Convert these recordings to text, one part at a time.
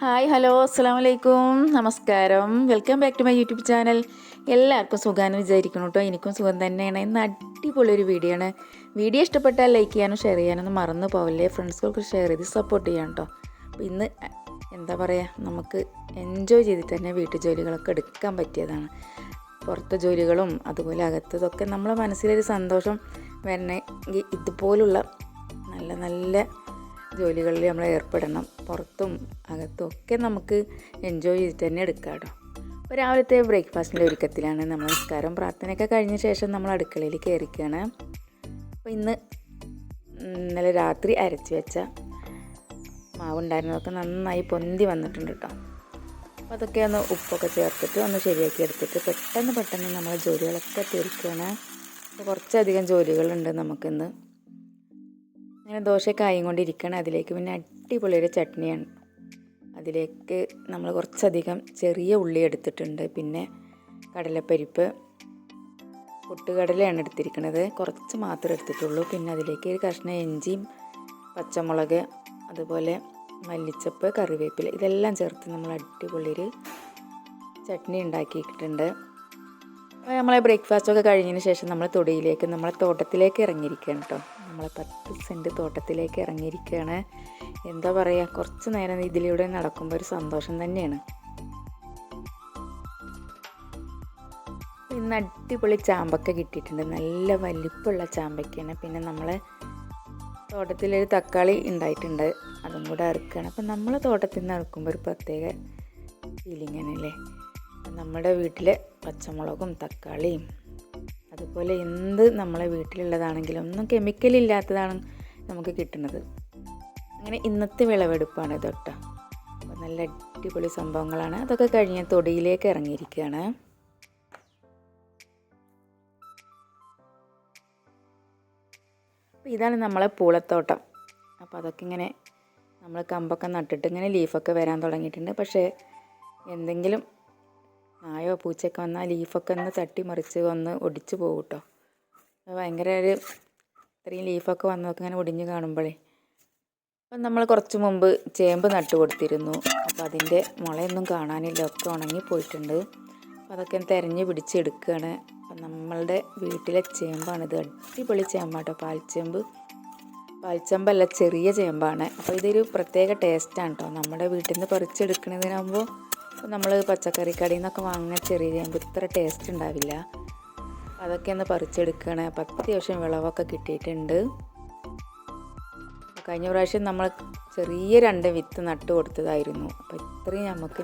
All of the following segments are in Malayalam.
ഹായ് ഹലോ അസ്സാം വലൈക്കും നമസ്കാരം. Welcome back to my YouTube channel. എല്ലാവർക്കും സുഖമാണ് വിചാരിക്കണം കേട്ടോ എനിക്കും സുഖം തന്നെയാണ്. ഇന്ന് അടിപൊളി ഒരു വീഡിയോ ആണ്. വീഡിയോ ഇഷ്ടപ്പെട്ടാൽ ലൈക്ക് ചെയ്യാനും ഷെയർ ചെയ്യാനൊന്നും മറന്നു പോവില്ലേ? ഫ്രണ്ട്സുകൾക്ക് ഷെയർ ചെയ്ത് സപ്പോർട്ട് ചെയ്യാം കേട്ടോ ഇന്ന് എന്താ പറയുക നമുക്ക് എൻജോയ് ചെയ്തിട്ട് തന്നെ വീട്ടു ജോലികളൊക്കെ എടുക്കാൻ പറ്റിയതാണ്. പുറത്തെ ജോലികളും അതുപോലെ അകത്തതൊക്കെ നമ്മളെ മനസ്സിലൊരു സന്തോഷം വരണമെങ്കിൽ ഇതുപോലുള്ള നല്ല നല്ല ജോലികളിൽ നമ്മൾ ഏർപ്പെടണം. പുറത്തും അകത്തും ഒക്കെ നമുക്ക് എൻജോയ് ചെയ്തിട്ട് തന്നെ എടുക്കാം കേട്ടോ. രാവിലത്തെ ബ്രേക്ക്ഫാസ്റ്റിന്റെ ഒരുക്കത്തിലാണ് നമ്മൾ നിസ്കാരം. പ്രാർത്ഥനയൊക്കെ കഴിഞ്ഞ ശേഷം നമ്മൾ അടുക്കളയിൽ കയറിക്കുകയാണ് അപ്പോൾ ഇന്ന് ഇന്നലെ രാത്രി അരച്ച് വെച്ച മാവുണ്ടായിരുന്നതൊക്കെ നന്നായി പൊന്തി വന്നിട്ടുണ്ട് കേട്ടോ. അപ്പോൾ അതൊക്കെ ഒന്ന് ഉപ്പൊക്കെ ചേർത്തിട്ട് ഒന്ന് ശരിയാക്കി എടുത്തിട്ട് പെട്ടെന്ന് പെട്ടെന്ന് നമ്മൾ ജോലികളൊക്കെ തീർക്കുകയാണ്. കുറച്ചധികം ജോലികളുണ്ട് നമുക്കിന്ന്. അങ്ങനെ ദോശക്കായും കൊണ്ടിരിക്കണം അതിലേക്ക് പിന്നെ അടിപൊളിയൊരു ചട്നിയാണ്. അതിലേക്ക് നമ്മൾ കുറച്ചധികം ചെറിയ ഉള്ളി എടുത്തിട്ടുണ്ട്. പിന്നെ കടലപ്പരിപ്പ് പൊട്ടുകടലയാണ് എടുത്തിരിക്കുന്നത് കുറച്ച് മാത്രമേ എടുത്തിട്ടുള്ളൂ. പിന്നെ അതിലേക്ക് ഒരു കഷ്ണം ഇഞ്ചിയും പച്ചമുളക് അതുപോലെ മല്ലിച്ചപ്പ് കറിവേപ്പില ഇതെല്ലാം ചേർത്ത് നമ്മൾ അടിപൊളിയൊരു ചട്നി ഉണ്ടാക്കിയിട്ടുണ്ട്. നമ്മളെ ബ്രേക്ക്ഫാസ്റ്റൊക്കെ കഴിഞ്ഞതിന് ശേഷം നമ്മൾ തൊടിയിലേക്ക് നമ്മളെ തോട്ടത്തിലേക്ക് ഇറങ്ങിയിരിക്കുകയാണ് കേട്ടോ നമ്മൾ പത്ത് സെന്റ് തോട്ടത്തിലേക്ക് ഇറങ്ങിയിരിക്കുകയാണ്. എന്താ പറയുക കുറച്ച് നേരം ഇതിലൂടെ നടക്കുമ്പോൾ ഒരു സന്തോഷം തന്നെയാണ്. ഇന്ന് അടിപൊളി ചാമ്പക്ക കിട്ടിയിട്ടുണ്ട്. നല്ല വലിപ്പമുള്ള ചാമ്പക്കയാണ്. പിന്നെ നമ്മളെ തോട്ടത്തിലൊരു തക്കാളി ഉണ്ടായിട്ടുണ്ട്. അതും കൂടെ അറുക്കുകയാണ് അപ്പം നമ്മൾ തോട്ടത്തിൽ നിന്ന് അറുക്കുമ്പോൾ ഒരു പ്രത്യേക ഫീലിംഗ് ആണല്ലേ? നമ്മുടെ വീട്ടിലെ പച്ചമുളകും തക്കാളിയും അതുപോലെ എന്ത് നമ്മളെ വീട്ടിലുള്ളതാണെങ്കിലും ഒന്നും കെമിക്കൽ ഇല്ലാത്തതാണ് നമുക്ക് കിട്ടുന്നത്. അങ്ങനെ ഇന്നത്തെ വിളവെടുപ്പാണ് ഇതൊട്ട. നല്ല അടിപൊളി സംഭവങ്ങളാണ്. അതൊക്കെ കഴിഞ്ഞ് തൊടിയിലേക്ക് ഇറങ്ങിയിരിക്കുകയാണ്. അപ്പോൾ ഇതാണ് നമ്മളെ പൂളത്തോട്ടം. അപ്പോൾ അതൊക്കെ ഇങ്ങനെ നമ്മൾ കമ്പൊക്കെ നട്ടിട്ട് ഇങ്ങനെ ലീഫൊക്കെ വരാൻ തുടങ്ങിയിട്ടുണ്ട്. പക്ഷേ എന്തെങ്കിലും നായോ പൂച്ചയൊക്കെ വന്നാൽ ലീഫൊക്കെ ഒന്ന് തട്ടി മറിച്ച് ഒന്ന് ഒടിച്ച് പോകും കേട്ടോ ഭയങ്കര ഒരു ഇത്രയും ലീഫൊക്കെ വന്നൊക്കെ ഇങ്ങനെ ഒടിഞ്ഞ് കാണുമ്പോഴേ അപ്പം നമ്മൾ കുറച്ച് മുമ്പ് ചേമ്പ് നട്ട് കൊടുത്തിരുന്നു. അപ്പോൾ അതിന്റെ മുളയൊന്നും കാണാനില്ല. ഒക്കെ ഉണങ്ങി പോയിട്ടുണ്ട്. അപ്പോൾ അതൊക്കെ തിരഞ്ഞ് പിടിച്ചെടുക്കുകയാണ് അപ്പം നമ്മളുടെ വീട്ടിലെ ചേമ്പാണ് ഇത്. അടിപൊളി ചേമ്പാട്ടോ. പാൽച്ചേമ്പ്. പാൽച്ചേമ്പല്ല ചെറിയ ചേമ്പാണ്. അപ്പോൾ ഇതൊരു പ്രത്യേക ടേസ്റ്റാണ് കേട്ടോ നമ്മുടെ വീട്ടിൽ നിന്ന് പറിച്ചെടുക്കുന്നതിനാകുമ്പോൾ നമ്മൾ പച്ചക്കറി കടയിൽ നിന്നൊക്കെ വാങ്ങുന്ന ചെറിയ ഇത്ര ടേസ്റ്റ് ഉണ്ടാവില്ല. അതൊക്കെ ഒന്ന് പറിച്ചെടുക്കുകയാണ് അപ്പം അത്യാവശ്യം വിളവൊക്കെ കിട്ടിയിട്ടുണ്ട്. കഴിഞ്ഞ പ്രാവശ്യം നമ്മൾ ചെറിയ രണ്ട് വിത്ത് നട്ട് കൊടുത്തതായിരുന്നു. അപ്പോൾ ഇത്രയും നമുക്ക്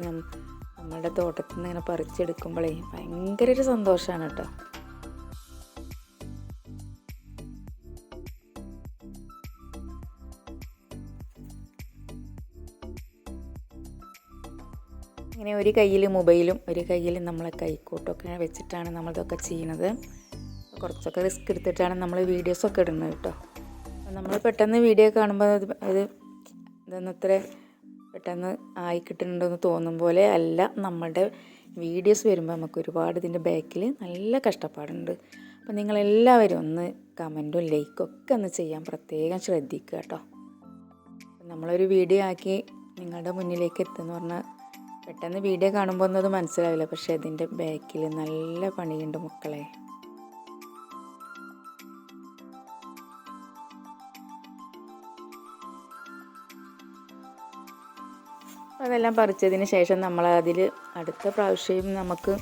നമ്മളുടെ തോട്ടത്തിൽ നിന്ന് ഇങ്ങനെ പറിച്ചെടുക്കുമ്പോഴേ ഭയങ്കര ഒരു സന്തോഷമാണ് കേട്ടോ. ഇങ്ങനെ ഒരു കയ്യിൽ മൊബൈലും ഒരു കയ്യിൽ നമ്മളെ കൈക്കോട്ടൊക്കെ വെച്ചിട്ടാണ് നമ്മളിതൊക്കെ ചെയ്യുന്നത്. കുറച്ചൊക്കെ റിസ്ക് എടുത്തിട്ടാണ് നമ്മൾ വീഡിയോസൊക്കെ ഇടുന്നത് കേട്ടോ. നമ്മൾ പെട്ടെന്ന് വീഡിയോ കാണുമ്പോൾ അത് അത് ഇതൊന്നും അത്ര പെട്ടെന്ന് ആയി കിട്ടുന്നുണ്ടെന്ന് തോന്നും പോലെ അല്ല നമ്മളുടെ വീഡിയോസ് വരുമ്പോൾ നമുക്ക് ഒരുപാട് ഇതിന്റെ ബാക്കിൽ നല്ല കഷ്ടപ്പാടുണ്ട്. അപ്പോൾ നിങ്ങളെല്ലാവരും ഒന്ന് കമന്റും ലൈക്കും ഒക്കെ ഒന്ന് ചെയ്യാൻ പ്രത്യേകം ശ്രദ്ധിക്കുക കേട്ടോ. നമ്മളൊരു വീഡിയോ ആക്കി നിങ്ങളുടെ മുന്നിലേക്ക് എത്തുമെന്ന് പറഞ്ഞാൽ പെട്ടെന്ന് വീഡിയോ കാണുമ്പോൾ ഒന്നും അത് മനസ്സിലാവില്ല. പക്ഷേ അതിന്റെ ബാക്കിൽ നല്ല പണിയുണ്ട് മക്കളെ. അതെല്ലാം പറിച്ചതിന് ശേഷം നമ്മൾ അതിൽ അടുത്ത പ്രാവശ്യം നമുക്ക്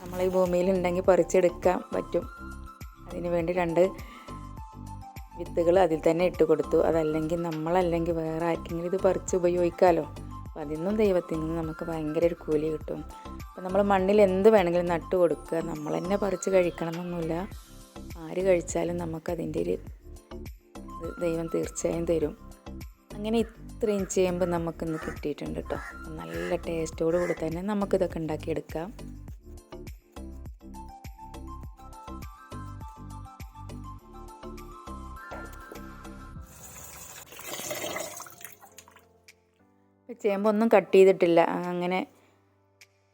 നമ്മൾ ഈ ഭൂമിയിൽ ഉണ്ടെങ്കിൽ പറിച്ചെടുക്കാൻ പറ്റും. അതിന് വേണ്ടി രണ്ട് വിത്തുകൾ അതിൽ തന്നെ ഇട്ട് കൊടുത്തു. അതല്ലെങ്കിൽ നമ്മളല്ലെങ്കിൽ വേറെ ആർക്കെങ്കിലും ഇത് പറിച്ച് ഉപയോഗിക്കാമല്ലോ അപ്പം അതിന്നും ദൈവത്തിൽ നിന്ന് നമുക്ക് ഭയങ്കര ഒരു കൂലി കിട്ടും. അപ്പം നമ്മൾ മണ്ണിൽ എന്ത് വേണമെങ്കിലും നട്ട് കൊടുക്കുക. നമ്മൾ തന്നെ പറിച്ച് കഴിക്കണം എന്നൊന്നുമില്ല ആര് കഴിച്ചാലും നമുക്കതിന്റെ ഒരു ദൈവം തീർച്ചയായും തരും. അങ്ങനെ ഇത്രയും ചേമ്പ് നമുക്കിന്ന് കിട്ടിയിട്ടുണ്ട് കേട്ടോ നല്ല ടേസ്റ്റോട് കൂടി തന്നെ നമുക്കിതൊക്കെ ഉണ്ടാക്കിയെടുക്കാം. ചേമ്പൊന്നും കട്ട് ചെയ്തിട്ടില്ല. അങ്ങനെ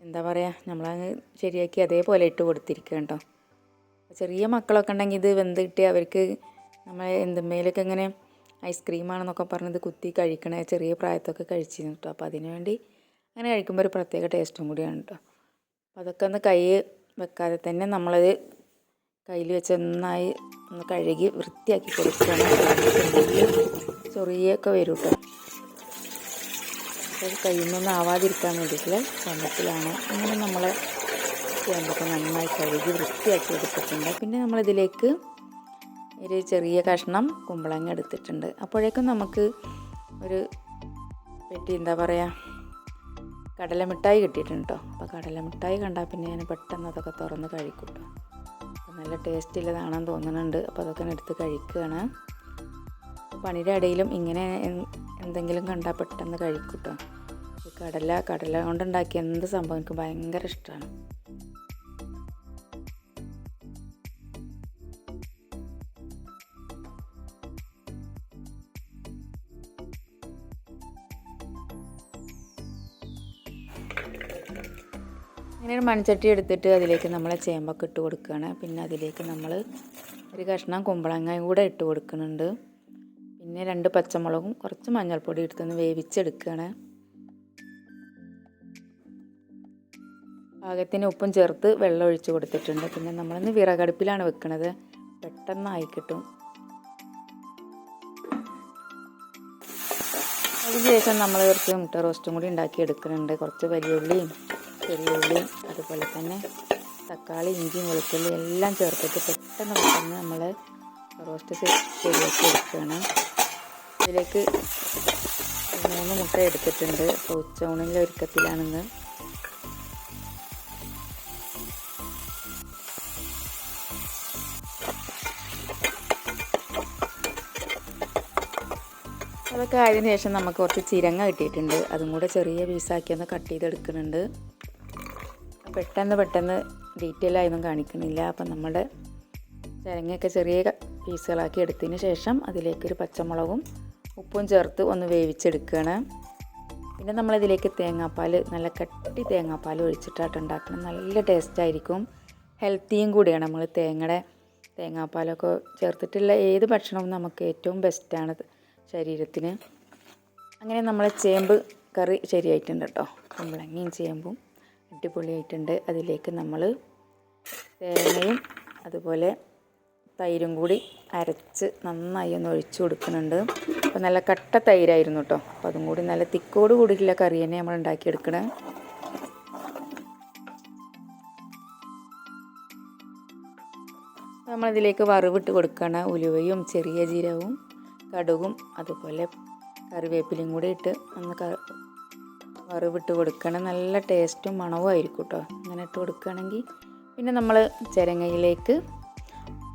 എന്താ പറയുക നമ്മളങ്ങ് ശരിയാക്കി അതേപോലെ ഇട്ട് കൊടുത്തിരിക്കുക കേട്ടോ ചെറിയ മക്കളൊക്കെ ഉണ്ടെങ്കിൽ ഇത് വെന്ത് കിട്ടി അവർക്ക് നമ്മൾ എന്തുമേലൊക്കെ ഇങ്ങനെ ഐസ്ക്രീമാണെന്നൊക്കെ പറഞ്ഞത് കുത്തി കഴിക്കണേ ചെറിയ പ്രായത്തൊക്കെ കഴിച്ചിരുന്നു കേട്ടോ അപ്പോൾ അതിനുവേണ്ടി അങ്ങനെ കഴിക്കുമ്പോൾ ഒരു പ്രത്യേക ടേസ്റ്റും കൂടിയാണ് കേട്ടോ അപ്പോൾ അതൊക്കെ ഒന്ന് കൈ വെക്കാതെ തന്നെ നമ്മളത് കയ്യിൽ വെച്ച് നന്നായി ഒന്ന് കഴുകി വൃത്തിയാക്കി കൊടുക്കുകയാണ് ചൊറിയൊക്കെ വരും കേട്ടോ അപ്പോൾ കയ്യിൽ ആവാതിരിക്കാൻ വേണ്ടിയിട്ടുള്ള ശ്രമത്തിലാണ്. അങ്ങനെ നമ്മൾ ചേമ്പൊക്കെ നന്നായി കഴുകി വൃത്തിയാക്കി എടുത്തിട്ടുണ്ട്. പിന്നെ നമ്മളിതിലേക്ക് ഒരു ചെറിയ കഷ്ണം കുമ്പളങ്ങ എടുത്തിട്ടുണ്ട്. അപ്പോഴേക്കും നമുക്ക് ഒരു പെട്ടി എന്താ പറയുക കടലമിഠായി കിട്ടിയിട്ടുണ്ട് കേട്ടോ അപ്പോൾ കടലമിഠായി കണ്ടാൽ പിന്നെ ഞാൻ പെട്ടെന്ന് അതൊക്കെ തുറന്ന് കഴിക്കും കേട്ടോ അപ്പോൾ നല്ല ടേസ്റ്റുള്ളതാണെന്ന് തോന്നുന്നുണ്ട്. അപ്പോൾ അതൊക്കെ എടുത്ത് കഴിക്കുകയാണ് പണിയുടെ ഇടയിലും ഇങ്ങനെ എന്തെങ്കിലും കണ്ടാൽ പെട്ടെന്ന് കഴിക്കും കേട്ടോ കടല കടല കൊണ്ടുണ്ടാക്കിയ എന്ത് സംഭവം? എനിക്ക് ഭയങ്കര ഇഷ്ടമാണ് ഇങ്ങനെ ഒരു മൺചട്ടി എടുത്തിട്ട് അതിലേക്ക് നമ്മൾ ചേമ്പൊക്കെ ഇട്ട് കൊടുക്കുകയാണ് പിന്നെ അതിലേക്ക് നമ്മൾ ഒരു കഷ്ണം കുമ്പളങ്ങയും കൂടെ ഇട്ട് കൊടുക്കുന്നുണ്ട്. പിന്നെ രണ്ട് പച്ചമുളകും കുറച്ച് മഞ്ഞൾപ്പൊടി എടുത്തൊന്ന് വേവിച്ചെടുക്കുകയാണ് പാകത്തിന് ഉപ്പും ചേർത്ത് വെള്ളം ഒഴിച്ച് കൊടുത്തിട്ടുണ്ട്. പിന്നെ നമ്മളിന്ന് വിറകടുപ്പിലാണ് വെക്കുന്നത് പെട്ടെന്നായി കിട്ടും. അതിനുശേഷം നമ്മൾ കുറച്ച് മുട്ട റോസ്റ്റും കൂടി ഉണ്ടാക്കി എടുക്കുന്നുണ്ട്. കുറച്ച് വലിയ ഉള്ളിയും ചെറിയ ഉള്ളിയും അതുപോലെ തന്നെ തക്കാളി ഇഞ്ചിയും വെളുത്തുള്ളി എല്ലാം ചേർത്തിട്ട് പെട്ടെന്ന് പെട്ടെന്ന് നമ്മൾ റോസ്റ്റ് ചെയ്ത് എടുക്കുകയാണ് ഇതിലേക്ക് മൂന്ന് മുട്ട എടുത്തിട്ടുണ്ട്. അപ്പോൾ ഉച്ചയൂണിന്റെ ഒരുക്കത്തിലാണിന്ന്. അതൊക്കെ ആയതിനു ശേഷം നമുക്ക് കുറച്ച് ചിരങ്ങ കിട്ടിയിട്ടുണ്ട്. അതും കൂടെ ചെറിയ പീസാക്കി ഒന്ന് കട്ട് ചെയ്തെടുക്കുന്നുണ്ട്. പെട്ടെന്ന് പെട്ടെന്ന് ഡീറ്റെയിൽ ആയൊന്നും കാണിക്കുന്നില്ല. അപ്പം നമ്മുടെ ചിരങ്ങയൊക്കെ ചെറിയ പീസുകളാക്കി എടുത്തതിന് ശേഷം അതിലേക്കൊരു പച്ചമുളകും ഉപ്പും ചേർത്ത് ഒന്ന് വേവിച്ചെടുക്കുകയാണ്. പിന്നെ നമ്മളിതിലേക്ക് തേങ്ങാപ്പാൽ നല്ല കട്ടി തേങ്ങാപ്പാൽ ഒഴിച്ചിട്ടാട്ട് ഉണ്ടാക്കണം. നല്ല ടേസ്റ്റ് ആയിരിക്കും. ഹെൽത്തിയും കൂടിയാണ് നമ്മൾ തേങ്ങയുടെ തേങ്ങാപ്പാലൊക്കെ ചേർത്തിട്ടുള്ള ഏത് ഭക്ഷണവും നമുക്ക് ഏറ്റവും ബെസ്റ്റാണ് ശരീരത്തിന്. അങ്ങനെ നമ്മളെ ചേമ്പ് കറി ശരിയായിട്ടുണ്ട് കേട്ടോ. കുമ്പളങ്ങയും ചേമ്പും അടിപൊളിയായിട്ടുണ്ട്. അതിലേക്ക് നമ്മൾ തേങ്ങയും അതുപോലെ തൈരും കൂടി അരച്ച് നന്നായി ഒന്ന് ഒഴിച്ചു കൊടുക്കുന്നുണ്ട്. അപ്പോൾ നല്ല കട്ട തൈരായിരുന്നു കേട്ടോ അപ്പോൾ അതും കൂടി നല്ല തിക്കോട് കൂടിയിട്ടുള്ള കറി തന്നെ നമ്മൾ ഉണ്ടാക്കിയെടുക്കണേ നമ്മളിതിലേക്ക് വറവിട്ട് കൊടുക്കണ. ഉലുവയും ചെറിയ ജീരകവും കടുകും അതുപോലെ കറിവേപ്പിലയും കൂടി ഇട്ട് ഒന്ന് വറവിട്ട് കൊടുക്കണം. നല്ല ടേസ്റ്റും മണവും ആയിരിക്കും കേട്ടോ അങ്ങനെ ഇട്ട് കൊടുക്കുകയാണെങ്കിൽ പിന്നെ നമ്മൾ ചിരങ്ങയിലേക്ക്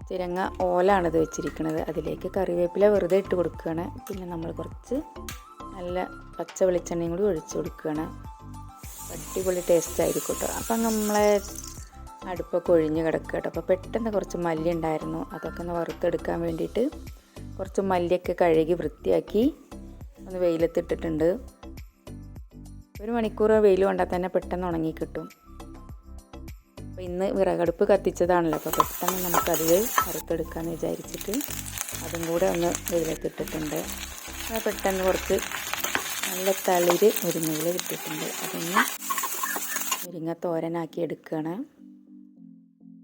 ചിരങ്ങ ഓലാണ് ഇത് വെച്ചിരിക്കുന്നത് അതിലേക്ക് കറിവേപ്പില വെറുതെ ഇട്ട് കൊടുക്കുകയാണ്. പിന്നെ നമ്മൾ കുറച്ച് നല്ല പച്ച വെളിച്ചെണ്ണയും കൂടി ഒഴിച്ച് കൊടുക്കുകയാണ്. അടിപൊളി ടേസ്റ്റ് ആയിരിക്കും കേട്ടോ അപ്പം നമ്മളെ അടുപ്പൊക്കെ ഒഴിഞ്ഞ് കിടക്കുക കേട്ടോ അപ്പോൾ പെട്ടെന്ന് കുറച്ച് മല്ലി ഉണ്ടായിരുന്നു. അതൊക്കെ ഒന്ന് വറുത്തെടുക്കാൻ വേണ്ടിയിട്ട് കുറച്ച് മല്ലിയൊക്കെ കഴുകി വൃത്തിയാക്കി ഒന്ന് വെയിലത്തിട്ടിട്ടുണ്ട്. ഒരു മണിക്കൂർ വെയിൽ കൊണ്ടാൽ തന്നെ പെട്ടെന്ന് ഉണങ്ങി കിട്ടും. അപ്പോൾ ഇന്ന് വിറകടുപ്പ് കത്തിച്ചതാണല്ലോ. അപ്പോൾ പെട്ടെന്ന് നമുക്കത് വറുത്തെടുക്കാമെന്ന് വിചാരിച്ചിട്ട് അതും കൂടെ ഒന്ന് വെയിലത്തിട്ടിട്ടുണ്ട് പെട്ടെന്ന് കുറച്ച് നല്ല തളിര് മുരിങ്ങയിൽ ഇട്ടിട്ടുണ്ട് അതൊന്ന് മുരിങ്ങ തോരനാക്കി എടുക്കുകയാണ്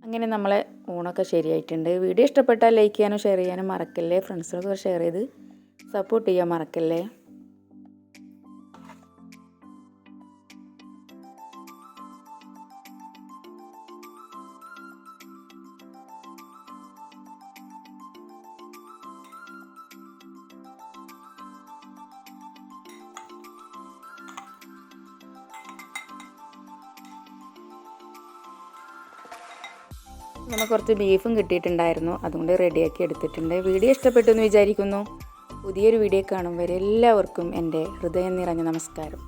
അങ്ങനെ നമ്മളെ ഊണൊക്കെ ശരിയായിട്ടുണ്ട്. വീഡിയോ ഇഷ്ടപ്പെട്ടാൽ ലൈക്ക് ചെയ്യാനും ഷെയർ ചെയ്യാനും മറക്കല്ലേ? ഫ്രണ്ട്സിനൊക്കെ ഷെയർ ചെയ്ത് സപ്പോർട്ട് ചെയ്യാൻ മറക്കല്ലേ? നമുക്ക് കുറച്ച് ബീഫും കിട്ടിയിട്ടുണ്ടായിരുന്നു. അതുകൊണ്ട് റെഡിയാക്കി എടുത്തിട്ടുണ്ട്. വീഡിയോ ഇഷ്ടപ്പെട്ടു എന്ന് വിചാരിക്കുന്നു. പുതിയൊരു വീഡിയോ കാണും വരെ എല്ലാവർക്കും എന്റെ ഹൃദയം നിറഞ്ഞ നമസ്കാരം.